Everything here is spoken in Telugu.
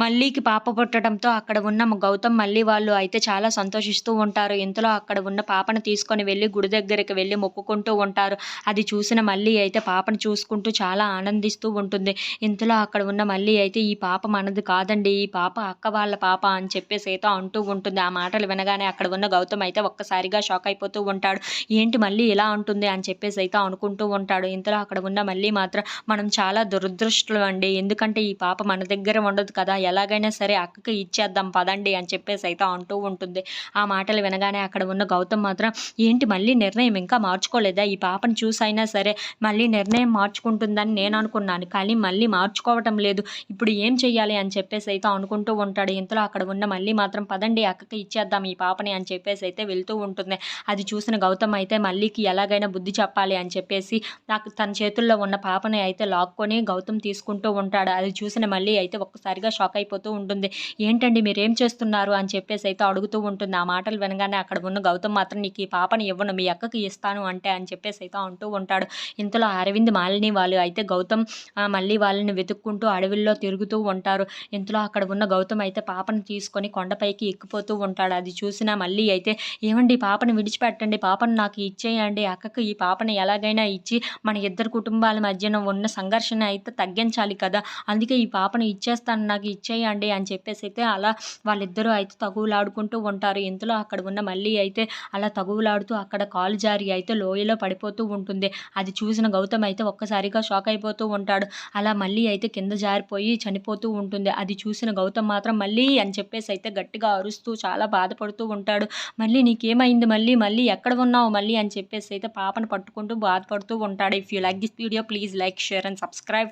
మల్లీకి పాప పుట్టడంతో అక్కడ ఉన్న గౌతమ్ మళ్ళీ వాళ్ళు అయితే చాలా సంతోషిస్తూ ఉంటారు. ఇంతలో అక్కడ ఉన్న పాపను తీసుకొని వెళ్ళి గుడి దగ్గరికి వెళ్ళి మొక్కుకుంటూ ఉంటారు. అది చూసిన మళ్ళీ అయితే పాపను చూసుకుంటూ చాలా ఆనందిస్తూ ఉంటుంది. ఇంతలో అక్కడ ఉన్న మళ్ళీ అయితే ఈ పాప మనది కాదండి ఈ పాప అక్క వాళ్ళ పాప అని చెప్పేసి అయితే అంటూ ఉంటుంది. ఆ మాటలు వినగానే అక్కడ ఉన్న గౌతమ్ అయితే ఒక్కసారిగా షాక్ అయిపోతూ ఉంటాడు. ఏంటి మళ్ళీ ఇలా ఉంటుంది అని చెప్పేసి అయితే అనుకుంటూ ఉంటాడు. ఇంతలో అక్కడ ఉన్న మళ్ళీ మాత్రం మనం చాలా దురదృష్టం అండి. ఎందుకంటే ఈ పాప మన దగ్గర ఉండదు కదా ఎలాగైనా సరే అక్కకి ఇచ్చేద్దాం పదండి అని చెప్పేసి అయితే అంటూ ఉంటుంది. ఆ మాటలు వినగానే అక్కడ ఉన్న గౌతమ్ మాత్రం ఏంటి మళ్ళీ నిర్ణయం ఇంకా మార్చుకోలేదా? ఈ పాపను చూసైనా సరే మళ్ళీ నిర్ణయం మార్చుకుంటుందని నేను అనుకున్నాను. కానీ మళ్ళీ మార్చుకోవటం లేదు. ఇప్పుడు ఏం చెయ్యాలి? అని చెప్పేసి అయితే అనుకుంటూ ఉంటాడు. ఇంతలో అక్కడ ఉన్న మళ్ళీ మాత్రం పదండి అక్కకి ఇచ్చేద్దాం ఈ పాపని అని చెప్పేసి అయితే వెళ్తూ ఉంటుంది. అది చూసిన గౌతమ్ అయితే మళ్ళీకి ఎలాగైనా బుద్ధి చెప్పాలి అని చెప్పేసి నాకు తన చేతుల్లో ఉన్న పాపని అయితే లాక్కొని గౌతమ్ తీసుకుంటూ ఉంటాడు. అది చూసిన మళ్ళీ అయితే ఒక్కసారిగా షాక్ అయిపోతూ ఉంటుంది. ఏంటండి మీరేం చేస్తున్నారు? అని చెప్పేసి అయితే అడుగుతూ ఉంటుంది. ఆ మాటలు వినగానే అక్కడ ఉన్న గౌతమ్ మాత్రం నీకు ఈ పాపని ఇవ్వను మీ అక్కకి ఇస్తాను అంటే అని చెప్పేసి అయితే అంటూ ఉంటాడు. ఇంతలో అరవింద్ మాలిని వాళ్ళు అయితే గౌతమ్ మళ్ళీ వాళ్ళని వెతుక్కుంటూ అడవిల్లో తిరుగుతూ ఉంటారు. ఇంతలో అక్కడ ఉన్న గౌతమ్ అయితే పాపను తీసుకొని కొండపైకి ఎక్కిపోతూ ఉంటాడు. అది చూసిన మళ్ళీ అయితే ఏమండి పాపను విడిచిపెట్టండి పాపను నాకు ఇచ్చేయండి అక్కకి ఈ పాపను ఎలాగైనా ఇచ్చి మన ఇద్దరు కుటుంబాల మధ్యన ఉన్న సంఘర్షణ అయితే తగ్గించాలి కదా అందుకే ఈ పాపను ఇచ్చేస్తాను నాకు ఇచ్చేయండి అని చెప్పేసి అయితే అలా వాళ్ళిద్దరూ అయితే తగువులాడుకుంటూ ఉంటారు. ఇంతలో అక్కడ ఉన్న మళ్ళీ అయితే అలా తగువులాడుతూ అక్కడ కాలు జారి అయితే లోయలో పడిపోతూ ఉంటుంది. అది చూసిన గౌతమ్ అయితే ఒక్కసారిగా షాక్ అయిపోతూ ఉంటాడు. అలా మళ్ళీ అయితే కింద జారిపోయి చనిపోతూ ఉంటుంది. అది చూసిన గౌతమ్ మాత్రం మళ్ళీ అని చెప్పేసి అయితే గట్టిగా అరుస్తూ చాలా బాధపడుతూ ఉంటాడు. మళ్ళీ నీకేమైంది? మళ్ళీ మళ్ళీ ఎక్కడ ఉన్నావు? మళ్ళీ అని చెప్పేసి అయితే పాపను పట్టుకుంటూ బాధపడుతూ ఉంటాడు. If you like this video please like share and subscribe